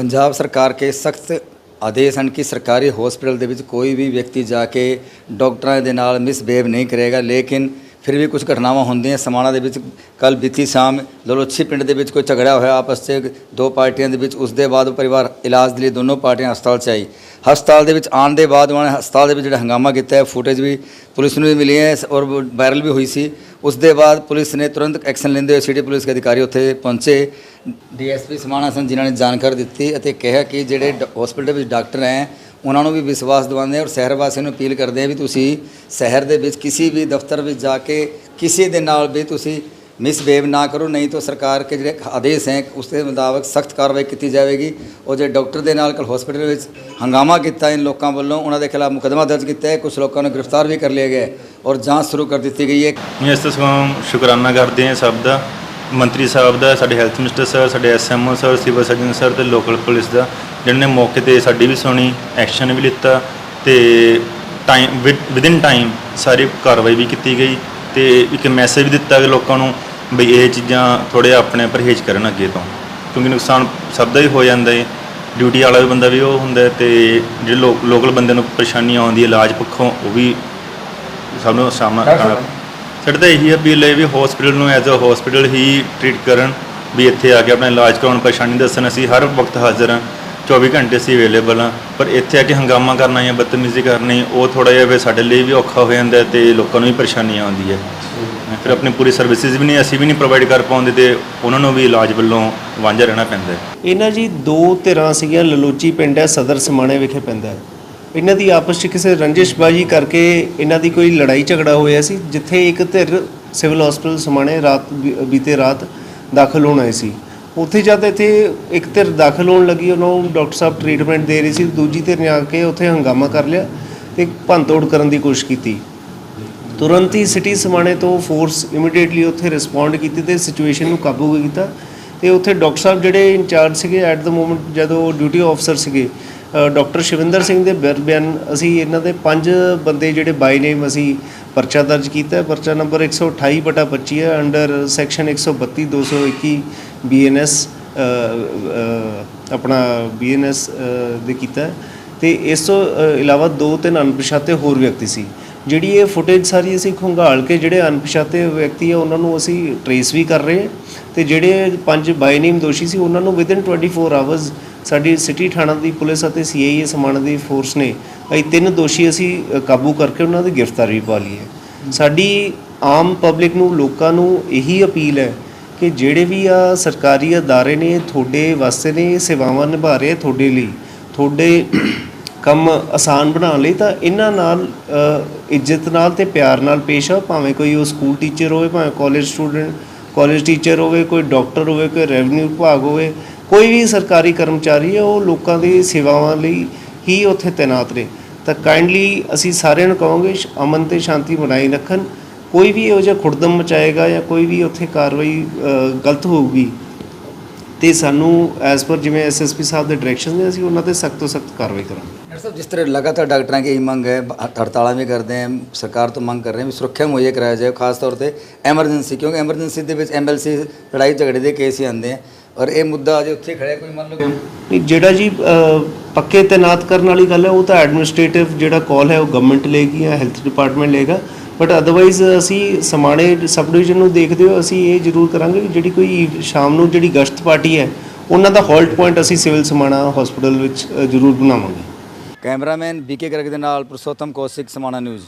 ਪੰਜਾਬ ਸਰਕਾਰ ਕੇ ਸਖਤ ਆਦੇਸ਼ ਹਨ ਕਿ ਸਰਕਾਰੀ ਹਸਪੀਟਲ ਦੇ ਵਿੱਚ ਕੋਈ ਵੀ ਵਿਅਕਤੀ ਜਾ ਕੇ ਡਾਕਟਰਾਂ ਦੇ ਨਾਲ ਮਿਸਬਿਹੇਵ ਨਹੀਂ ਕਰੇਗਾ, ਲੇਕਿਨ ਫਿਰ ਵੀ ਕੁਝ ਘਟਨਾਵਾਂ ਹੁੰਦੀਆਂ, ਸਮਾਣਾ ਦੇ ਵਿੱਚ ਕੱਲ ਬੀਤੀ ਸ਼ਾਮ ਲੋਲੋਛੀ ਪਿੰਡ ਦੇ ਵਿੱਚ ਕੋਈ ਝਗੜਾ ਹੋਇਆ, ਆਪਸ 'ਚ ਦੋ ਪਾਰਟੀਆਂ ਦੇ ਵਿੱਚ, ਉਸ ਦੇ ਬਾਅਦ ਉਹ ਪਰਿਵਾਰ ਇਲਾਜ ਦੇ ਲਈ ਦੋਨੋਂ ਪਾਰਟੀਆਂ ਹਸਪਤਾਲ 'ਚ ਆਈ। ਹਸਪਤਾਲ ਦੇ ਵਿੱਚ ਆਉਣ ਦੇ ਬਾਅਦ ਉਹਨਾਂ ਨੇ ਹਸਪਤਾਲ ਦੇ ਵਿੱਚ ਜਿਹੜਾ ਹੰਗਾਮਾ ਕੀਤਾ ਹੈ ਫੁਟੇਜ ਵੀ ਪੁਲਿਸ ਨੂੰ ਵੀ ਮਿਲੀ ਹੈ ਔਰ ਵਾਇਰਲ ਵੀ ਹੋਈ ਸੀ। ਉਸ ਦੇ ਬਾਅਦ ਪੁਲਿਸ ਨੇ ਤੁਰੰਤ ਐਕਸ਼ਨ ਲੈਂਦੇ ਹੋਏ ਸਿਟੀ ਪੁਲਿਸ ਦੇ ਅਧਿਕਾਰੀ ਉੱਥੇ ਪਹੁੰਚੇ। ਡੀਐਸਪੀ ਸਮਾਣਾ ਸਨ, ਜਿਨ੍ਹਾਂ ਨੇ ਜਾਣਕਾਰੀ ਦਿੱਤੀ ਅਤੇ ਕਿਹਾ ਕਿ ਜਿਹੜੇ ਹਸਪੀਟਲ ਵਿੱਚ ਡਾਕਟਰ ਹੈ ਉਹਨਾਂ ਨੂੰ ਵੀ ਵਿਸ਼ਵਾਸ ਦਿਵਾਉਂਦੇ ਹਾਂ ਔਰ ਸ਼ਹਿਰ ਵਾਸੀਆਂ ਨੂੰ ਅਪੀਲ ਕਰਦੇ ਹਾਂ ਵੀ ਤੁਸੀਂ ਸ਼ਹਿਰ ਦੇ ਵਿੱਚ ਕਿਸੇ ਵੀ ਦਫ਼ਤਰ ਵਿੱਚ ਜਾ ਕੇ ਕਿਸੇ ਦੇ ਨਾਲ ਵੀ ਤੁਸੀਂ ਮਿਸਬਿਹੇਵ ਨਾ ਕਰੋ, ਨਹੀਂ ਤਾਂ ਸਰਕਾਰ ਕੇ ਜਿਹੜੇ ਆਦੇਸ਼ ਹੈ, ਉਸ ਦੇ ਮੁਤਾਬਕ ਸਖਤ ਕਾਰਵਾਈ ਕੀਤੀ ਜਾਵੇਗੀ। ਔਰ ਜੇ ਡਾਕਟਰ ਦੇ ਨਾਲ ਕੱਲ ਹਸਪੀਟਲ ਵਿੱਚ ਹੰਗਾਮਾ ਕੀਤਾ ਇਨ ਲੋਕਾਂ ਵੱਲੋਂ, ਉਹਨਾਂ ਦੇ ਖਿਲਾਫ ਮੁਕੱਦਮਾ ਦਰਜ ਕੀਤਾ ਹੈ ਕੁਝ ਲੋਕਾਂ ਨੂੰ ਗ੍ਰਿਫਤਾਰ ਵੀ ਕਰ ਲਿਆ ਗਿਆ ਔਰ ਜਾਂਚ ਸ਼ੁਰੂ ਕਰ ਦਿੱਤੀ ਗਈ ਹੈ। ਅਸੀਂ ਇਸ ਤੋਂ ਸਗੋਂ ਸ਼ੁਕਰਾਨਾ ਕਰਦੇ ਹਾਂ ਸਭ ਦਾ, ਮੰਤਰੀ ਸਾਹਿਬ ਦਾ, ਸਾਡੇ ਹੈਲਥ ਮਿਨਿਸਟਰ ਸਰ ਸਾਡੇ SMO sir civil surgeon sir ਤੇ ਲੋਕਲ ਪੁਲਿਸ ਦਾ। ਜਿਹਨਾਂ ਨੇ ਮੌਕੇ ਤੇ ਸਾਡੀ ਵੀ ਸੁਣੀ ਐਕਸ਼ਨ ਵੀ ਲਿੱਤਾ ਤੇ ਟਾਈਮ ਵਿਦਿਨ ਟਾਈਮ ਸਾਰੀ ਕਾਰਵਾਈ ਵੀ ਕੀਤੀ ਗਈ ਤੇ ਇੱਕ ਮੈਸੇਜ ਵੀ ਦਿੱਤਾ ਕਿ ਲੋਕਾਂ ਨੂੰ ਬਈ ਇਹ ਚੀਜ਼ਾਂ ਥੋੜੇ ਆਪਣੇ ਪਰਹੇਜ਼ ਕਰਨ ਅੱਗੇ ਤੋਂ। ਕਿਉਂਕਿ ਨੁਕਸਾਨ ਸਭ ਦਾ ਹੀ ਹੋ ਜਾਂਦਾ ਹੈ ਡਿਊਟੀ ਵਾਲਾ ਵੀ ਬੰਦਾ ਵੀ ਉਹ ਹੁੰਦਾ ਤੇ ਜਿਹੜੇ ਲੋਕ ਲੋਕਲ ਬੰਦੇ ਨੂੰ ਪਰੇਸ਼ਾਨੀ ਆਉਂਦੀ ਹੈ ਇਲਾਜ ਪੱਖੋਂ ਉਹ ਵੀ ਸਭ ਨੂੰ ਸਾਹਮਣਾ ਕਰਨਾ ਤਾਂ ਇਹੀ ਅਪੀਲ ਹੈ ਵੀ ਹਸਪੀਟਲ ਨੂੰ ਐਜ਼ ਅ ਹਸਪੀਟਲ ਹੀ ਟ੍ਰੀਟ ਕਰਨ ਵੀ ਇੱਥੇ ਆ ਕੇ ਆਪਣਾ ਇਲਾਜ ਕਰਾਉਣ ਪਰੇਸ਼ਾਨੀ ਦੱਸਣ ਅਸੀਂ ਹਰ ਵਕਤ ਹਾਜ਼ਰ ਹਾਂ 24 ਘੰਟੇ ਅਸੀਂ ਅਵੇਲੇਬਲ ਹਾਂ। ਪਰ ਇੱਥੇ ਆ ਕੇ ਹੰਗਾਮਾ ਕਰਨਾ ਜਾਂ ਬਦਤਮੀਜ਼ੀ ਕਰਨੀ ਉਹ ਥੋੜਾ ਜਿਹਾ ਫਿਰ ਸਾਡੇ ਲਈ ਵੀ ਔਖਾ ਹੋ ਜਾਂਦਾ ਤੇ ਲੋਕਾਂ ਨੂੰ ਵੀ ਪਰੇਸ਼ਾਨੀ ਆਉਂਦੀ ਹੈ। ਫਿਰ ਆਪਣੀ ਪੂਰੀ ਸਰਵਿਸਿਜ਼ ਵੀ ਨਹੀਂ ਅਸੀਂ ਵੀ ਨਹੀਂ ਪ੍ਰੋਵਾਈਡ ਕਰ ਪਾਉਂਦੇ ਤੇ ਉਹਨਾਂ ਨੂੰ ਵੀ ਇਲਾਜ ਵੱਲੋਂ ਵਾਂਝਾ ਰਹਿਣਾ ਪੈਂਦਾ ਹੈ। ਇਹਨਾਂ ਜੀ ਦੋ ਧਿਰਾਂ ਸੀਗੀਆਂ ਲਲੋਚੀ ਪਿੰਡ ਹੈ ਸਦਰ ਸਮਾਣੇ ਵਿਖੇ ਪੈਂਦਾ ਹੈ। ਇਹਨਾਂ ਦੀ ਆਪਸ 'ਚ ਕਿਸੇ ਰੰਜਿਸ਼ਬਾਜੀ ਕਰਕੇ ਇਹਨਾਂ ਦੀ ਕੋਈ ਲੜਾਈ ਝਗੜਾ ਹੋਇਆ ਸੀ ਜਿੱਥੇ ਇੱਕ ਧਿਰ ਸਿਵਲ ਹਸਪੀਟਲ ਸਮਾਣੇ ਰਾਤ ਬੀਤੇ ਰਾਤ ਦਾਖਲ ਹੋਣ ਸੀ। ਉੱਥੇ ਜਦ ਇੱਥੇ ਇੱਕ ਧਿਰ ਦਾਖਲ ਹੋਣ ਲੱਗੀ, ਉਹਨਾਂ ਨੂੰ ਡਾਕਟਰ ਸਾਹਿਬ ਟ੍ਰੀਟਮੈਂਟ ਦੇ ਰਹੀ ਸੀ, ਦੂਜੀ ਧਿਰ ਨੇ ਆ ਕੇ ਉੱਥੇ ਹੰਗਾਮਾ ਕਰ ਲਿਆ ਤੇ ਭੰਨਤੋੜ ਕਰਨ ਦੀ ਕੋਸ਼ਿਸ਼ ਕੀਤੀ। ਤੁਰੰਤ ਹੀ ਸਿਟੀ ਸਮਾਣੇ ਤੋਂ ਫੋਰਸ ਇਮੀਡੀਏਟਲੀ ਉੱਥੇ ਰਿਸਪੌਂਡ ਕੀਤੀ ਤੇ ਸਿਚੁਏਸ਼ਨ ਨੂੰ ਕਾਬੂ ਕੀਤਾ। ਤੇ ਉੱਥੇ ਡਾਕਟਰ ਸਾਹਿਬ ਜਿਹੜੇ ਇੰਚਾਰਜ ਸੀਗੇ ਐਟ ਦਾ ਮੋਮੈਂਟ ਜਦੋਂ ਡਿਊਟੀ ਆਫਸਰ ਸੀਗੇ ਡਾਕਟਰ ਸ਼ਿਵਿੰਦਰ ਸਿੰਘ ਦੇ ਬਿਰ- ਬਿਆਨ ਅਸੀਂ ਇਹਨਾਂ ਦੇ ਪੰਜ ਬੰਦੇ ਜਿਹੜੇ ਬਾਈ ਨੇਮ ਅਸੀਂ ਪਰਚਾ ਦਰਜ ਕੀਤਾ ਪਰਚਾ ਨੰਬਰ 128 ਬਟਾ 25 ਹੈ। ਅੰਡਰ ਸੈਕਸ਼ਨ 132 221 ਬੀਐਨਐਸ ਆਪਣਾ ਬੀਐਨਐਸ ਦੇ ਕੀਤਾ ਹੈ। ਤੇ ਇਸ ਤੋਂ ਇਲਾਵਾ ਦੋ ਤਿੰਨ ਅਣਪਛਾਤੇ ਹੋਰ ਵਿਅਕਤੀ ਸੀ। ਜਿਹੜੀ ਇਹ ਫੁਟੇਜ ਸਾਰੀ ਅਸੀਂ ਖੰਗਾਲ ਕੇ ਜਿਹੜੇ ਅਣਪਛਾਤੇ ਵਿਅਕਤੀ ਆ, ਉਹਨਾਂ ਨੂੰ ਅਸੀਂ ਟਰੇਸ ਵੀ ਕਰ ਰਹੇ ਹਾਂ। ਤੇ ਜਿਹੜੇ ਪੰਜ ਬਾਈ ਨੇਮ ਦੋਸ਼ੀ ਸੀ, ਉਹਨਾਂ ਨੂੰ ਵਿਦਿਨ 24 ਆਵਰਸ ਸਾਡੀ ਸਿਟੀ ਥਾਣਾ ਦੀ ਪੁਲਿਸ ਅਤੇ ਸੀਆਈਏ ਸਮਾਣਾ ਦੀ ਫੋਰਸ ਨੇ ਇਹ ਤਿੰਨ ਦੋਸ਼ੀ ਅਸੀਂ ਕਾਬੂ ਕਰਕੇ ਉਹਨਾਂ ਦੀ ਗ੍ਰਿਫਤਾਰੀ ਵੀ ਪਾ ਲਈ ਹੈ। ਸਾਡੀ ਆਮ ਪਬਲਿਕ ਨੂੰ, ਲੋਕਾਂ ਨੂੰ ਇਹੀ ਅਪੀਲ ਹੈ ਕਿ ਜਿਹੜੇ ਵੀ ਆ ਸਰਕਾਰੀ ਅਦਾਰੇ ਨੇ, ਤੁਹਾਡੇ ਵਾਸਤੇ ਨੇ ਸੇਵਾਵਾਂ ਨਿਭਾ ਰਹੇ ਆ ਤੁਹਾਡੇ ਲਈ, ਤੁਹਾਡੇ ਕੰਮ ਆਸਾਨ ਬਣਾਉਣ ਲਈ, ਤਾਂ ਇਹਨਾਂ ਨਾਲ ਇੱਜ਼ਤ ਨਾਲ ਤੇ ਪਿਆਰ ਨਾਲ ਪੇਸ਼ ਆ ਭਾਵੇਂ ਕੋਈ ਉਹ ਸਕੂਲ ਟੀਚਰ ਹੋਵੇ, ਭਾਵੇਂ ਕਾਲਜ ਸਟੂਡੈਂਟ ਕਾਲਜ ਟੀਚਰ ਹੋਵੇ, ਕੋਈ ਡਾਕਟਰ ਹੋਵੇ, ਕੋਈ ਰੈਵਨਿਊ ਵਿਭਾਗ ਹੋਵੇ, ਕੋਈ ਵੀ ਸਰਕਾਰੀ ਕਰਮਚਾਰੀ ਹੈ, ਉਹ ਲੋਕਾਂ ਦੀ ਸੇਵਾਵਾਂ ਲਈ ਹੀ ਉੱਥੇ ਤੈਨਾਤ ਨੇ। ਤਾਂ ਕਾਈਂਡਲੀ ਅਸੀਂ ਸਾਰਿਆਂ ਨੂੰ ਕਹਾਂਗੇ, ਸ਼- ਅਮਨ ਤੇ ਸ਼ਾਂਤੀ ਬਣਾਈ ਰੱਖਣ। ਕੋਈ ਵੀ ਇਹੋ ਜਿਹਾ ਖੁਰਦਮ ਮਚਾਏਗਾ ਜਾਂ ਕੋਈ ਵੀ ਉੱਥੇ ਕਾਰਵਾਈ ਗਲਤ ਹੋਊਗੀ ਤੇ ਸਾਨੂੰ ਐਸ ਪਰ ਜਿਵੇਂ ਐਸਐਸਪੀ ਸਾਹਿਬ ਦੇ ਡਾਇਰੈਕਸ਼ਨ ਨੇ ਅਸੀਂ ਉਹਨਾਂ ਤੇ ਸਖਤ ਤੋਂ ਸਖਤ ਕਾਰਵਾਈ ਕਰਾਂਗੇ ਡਾਕਟਰ ਸਾਹਿਬ ਜਿਸ ਤਰ੍ਹਾਂ ਲਗਾਤਾਰ ਡਾਕਟਰਾਂ की यही ਮੰਗ ਹੈ ਹੜਤਾਲਾਂ ਵੀ ਕਰਦੇ ਹੈ ਸਰਕਾਰ ਤੋਂ ਮੰਗ ਕਰ ਰਹੇ ਹੈ ਵੀ ਸੁਰੱਖਿਆ ਮੁਹੱਈਆ ਕਰਾਇਆ ਜਾਏ ਖਾਸ ਤੌਰ ਤੇ ਐਮਰਜੈਂਸੀ ਕਿਉਂਕਿ ਐਮਰਜੈਂਸੀ ਦੇ ਵਿੱਚ ਐਮਐਲਸੀ ਲੜਾਈ ਝਗੜੇ ਦੇ ਕੇਸ ਹੀ ਆਉਂਦੇ ਹੈ ਔਰ ਇਹ ਮੁੱਦਾ ਅਜੇ ਉੱਥੇ ਖੜਿਆ ਕੋਈ ਮੰਨ ਲਓ ਨਹੀਂ ਜਿਹੜਾ ਜੀ ਅ, ਪੱਕੇ ਤੈਨਾਤ ਕਰਨ ਵਾਲੀ ਗੱਲ ਹੈ ਉਹ ਤਾਂ ਐਡਮਿਨਿਸਟ੍ਰੇਟਿਵ ਜਿਹੜਾ ਕਾਲ ਹੈ ਉਹ ਗਵਰਨਮੈਂਟ ਲਏਗੀ ਜਾਂ ਹੈਲਥ ਡਿਪਾਰਟਮੈਂਟ ਲਏਗਾ ਬਟ ਅਦਰਵਾਈਜ਼ ਅਸੀਂ ਸਮਾਣੇ ਸਬ ਡਿਵੀਜ਼ਨ ਨੂੰ ਦੇਖਦੇ ਹੋ ਅਸੀਂ ਇਹ ਜ਼ਰੂਰ ਕਰਾਂਗੇ ਕਿ ਜਿਹੜੀ ਕੋਈ ਸ਼ਾਮ ਨੂੰ ਜਿਹੜੀ ਗਸ਼ਤ ਪਾਰਟੀ ਹੈ, ਉਹਨਾਂ ਦਾ ਹਾਲਟ ਪੁਆਇੰਟ ਅਸੀਂ ਸਿਵਲ ਸਮਾਣਾ ਹਸਪੀਟਲ ਵਿੱਚ ਜ਼ਰੂਰ ਬਣਾਵਾਂਗੇ। ਕੈਮਰਾਮੈਨ ਬੀਕੇ ਗਰਗ ਦੇ ਨਾਲ ਪੁਰਸ਼ੋਤਮ ਕੌਸ਼ਿਕ, ਸਮਾਣਾ ਨਿਊਜ਼